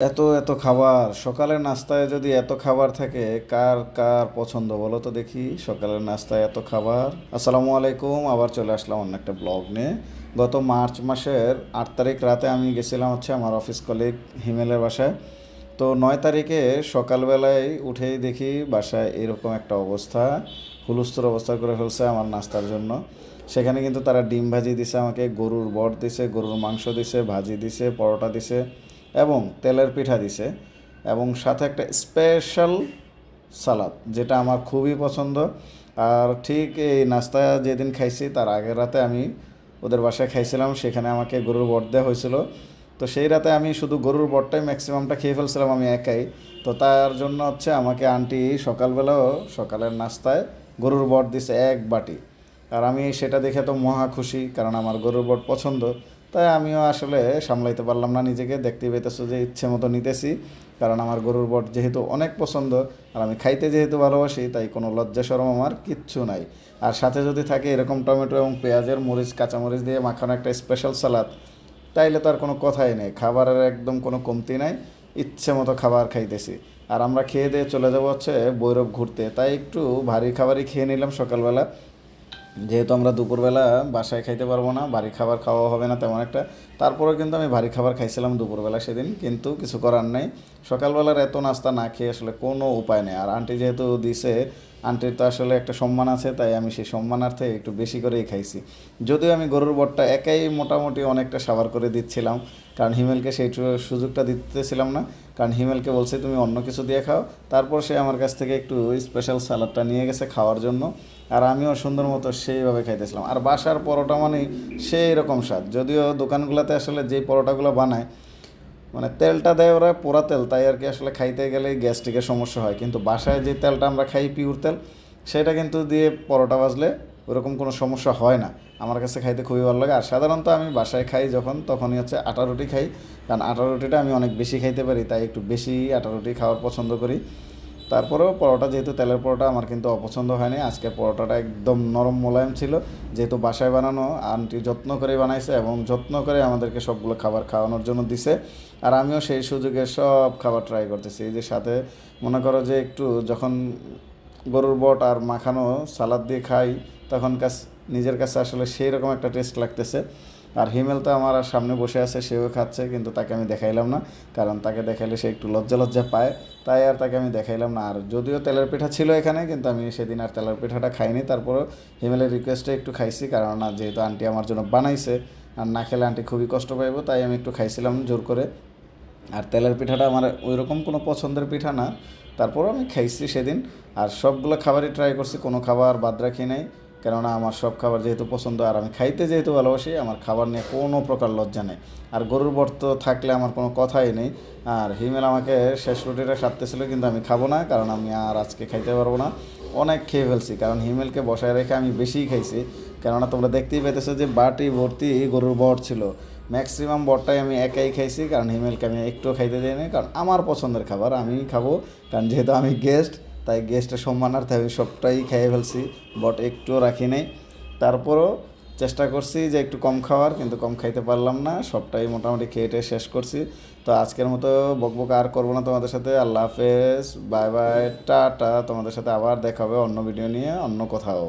এত এত খাবার? সকালের নাস্তায় যদি এত খাবার থাকে, কার কার পছন্দ বলো তো দেখি? সকালের নাস্তায় এত খাবার? আসসালামু আলাইকুম, আবার চলে আসলাম অন্য একটা ব্লগ নিয়ে। গত মার্চ মাসের আট তারিখ রাতে আমি গেছিলাম হচ্ছে আমার অফিস কলিগ হিমেলের বাসায়। তো নয় তারিখে সকালবেলায় উঠেই দেখি বাসায় এরকম একটা অবস্থা হুলস্থুর অবস্থা করে ফেলছে আমার নাস্তার জন্য। সেখানে কিন্তু তারা ডিম ভাজি দিছে আমাকে, গরুর বট দিছে, গরুর মাংস দিছে, ভাজি দিছে, পরোটা দিছে। এবং তেলের পিঠা দিছে এবং সাথে একটা স্পেশাল সালাদ যেটা আমার খুবই পছন্দ। আর ঠিক এই নাস্তা যেদিন খাইছি, তার আগের রাতে আমি ওদের বাসায় খাইছিলাম, সেখানে আমাকে গরুর বট দেওয়া হয়েছিল। তো সেই রাতে আমি শুধু গরুর বটটাই ম্যাক্সিমামটা খেয়ে ফেলছিলাম, আমি একাই। তো তার জন্য হচ্ছে আমাকে আন্টি সকালবেলাও সকালের নাস্তায় গরুর বট দিছে এক বাটি। আর আমি সেটা দেখে তো মহা খুশি, কারণ আমার গরুর বট পছন্দ। তাই আমিও আসলে সামলাইতে পারলাম না নিজেকে। দেখতে পেতেছো যে ইচ্ছে মতো নিতেছি, কারণ আমার গরুর বট যেহেতু অনেক পছন্দ, আর আমি খাইতে যেহেতু ভালোবাসি, তাই কোনো লজ্জা সরম আমার কিচ্ছু নাই। আর সাথে যদি থাকে এরকম টমেটো এবং পেঁয়াজের মরিচ, কাঁচামরিচ দিয়ে মাখানো একটা স্পেশাল সালাদ তাইলে তো আর কোনো কথাই নেই। খাবারের একদম কোনো কমতি নাই, ইচ্ছে মতো খাবার খাইতেছি। আর আমরা খেয়ে দিয়ে চলে যাব হচ্ছে বৈরব ঘুরতে। তাই একটু ভারী খাবারই খেয়ে নিলাম সকালবেলা। যেহেতু আমরা দুপুরবেলা বাসায় খাইতে পারব না বাড়ি খাবার খাওয়া হবে না তেমন একটা, তারপরেও কিন্তু আমি ভারী খাবার খাইছিলাম দুপুরবেলা সেদিন, কিন্তু কিছু করার নেই। সকালবেলার এত নাস্তা না খেয়ে আসলে কোনো উপায় নেই। আর আন্টি যেহেতু দিছে আন্টির তো আসলে একটা সম্মান আছে, তাই আমি সেই সম্মানার্থে একটু বেশি করেই খাইছি। যদিও আমি গরুর বটটা একাই মোটামুটি অনেকটা সাবার করে দিচ্ছিলাম, কারণ হিমেলকে সেই সুযোগটা দিতেছিলাম না। কারণ হিমেলকে বলছে, তুমি অন্য কিছু দিয়ে খাও। তারপর সে আমার কাছ থেকে একটু স্পেশাল সালাডটা নিয়ে গেছে খাওয়ার জন্য, আর আমিও সুন্দর মতো সেইভাবে খাইতেছিলাম। আর বাসার পরোটা মানে সেই রকম স্বাদ। যদিও দোকানগুলোতে আসলে যেই পরোটাগুলো বানায় মানে তেলটা দেয় ওরা পোড়া তেল, তাই আর কি আসলে খাইতে গেলে গ্যাস্ট্রিকের সমস্যা হয়। কিন্তু বাসায় যে তেলটা আমরা খাই পিওর তেল, সেটা কিন্তু দিয়ে পরোটা বাজলে ওরকম কোনো সমস্যা হয় না। আমার কাছে খাইতে খুবই ভালো লাগে। আর সাধারণত আমি বাসায় খাই যখন, তখনই হচ্ছে আটা রুটি খাই। কারণ আটা রুটিটা আমি অনেক বেশি খাইতে পারি, তাই একটু বেশি আটা রুটি খাওয়ার পছন্দ করি। তারপরেও পরোটা যেহেতু তেলের পরোটা, আমার কিন্তু অপছন্দ হয়নি। আজকে পরোটাটা একদম নরম মোলায়েম ছিল। যেহেতু বাসায় বানানো, আন্টি যত্ন করে বানাইছে এবং যত্ন করে আমাদেরকে সবগুলো খাবার খাওয়ানোর জন্য দিছে। আর আমিও সেই সুযোগে সব খাবার ট্রাই করতেছি। এই যে সাথে মনে করো যে একটু যখন গরুর বট আর মাখানো, সালাদ দিয়ে খাই তখন কাছ নিজের কাছে আসলে সেই রকম একটা টেস্ট লাগতেছে। আর হিমেল তো আমার সামনে বসে আছে, সেও খাচ্ছে, কিন্তু তাকে আমি দেখাইলাম না, কারণ তাকে দেখাইলে সে একটু লজ্জা লজ্জা পায়, তাই আর তাকে আমি দেখাইলাম না। আর যদিও তেলের পিঠা ছিল এখানে, কিন্তু আমি সেদিন আর তেলের পিঠাটা খাইনি, তারপরেও হিমেলের রিকোয়েস্টে একটু খাইছি, কারণ যেহেতু আন্টি আমার জন্য বানাইছে, আর না খেলে আন্টি খুবই কষ্ট পাইব, তাই আমি একটু খাইছিলাম জোর করে। আর তেলের পিঠাটা আমার ওই রকম কোনো পছন্দের পিঠা না, তারপরও আমি খাইছি সেদিন। আর সবগুলো খাবারই ট্রাই করছি, কোনো খাবার বাদ রাখি নাই। কেননা আমার সব খাবার যেহেতু পছন্দ, আর আমি খাইতে যেহেতু ভালোবাসি, আমার খাবার নিয়ে কোনো প্রকার লজ্জা নেই। আর গরুর বর্ত থাকলে আমার কোনো কথাই নেই। আর হিমেল আমাকে শেষ রুটিটা সারতেছিল, কিন্তু আমি খাব না, কারণ আমি আর আজকে খাইতে পারব না। অনেক খেয়ে ফেলছি, কারণ হিমেলকে বসায় রেখে আমি বেশিই খাইছি। কেননা তোমরা দেখতেই পেতেছো যে বাটি ভর্তি গরুর বট ছিল। ম্যাক্সিমাম বটটাই আমি একাই খাইছি, কারণ হিমেলকে আমি একটু খাইতে দিইনি, কারণ আমার পছন্দের খাবার আমি খাব। কারণ যেহেতু আমি গেস্ট তাই গেস্টের সম্মানার্থে আমি সবটাই খেয়ে ফেলছি বট একটুও রাখি নাই। তারপরও চেষ্টা করছি যে একটু কম খাওয়ার, কিন্তু কম খাইতে পারলাম না, সবটাই মোটামুটি খেয়ে শেষ করছি। তো আজকের মতো বকবক আর করব না তোমাদের সাথে, আল্লাহ হাফেজ, বাই বাই, টাটা, তোমাদের সাথে আবার দেখা হবে অন্য ভিডিও নিয়ে, অন্য কোথাও।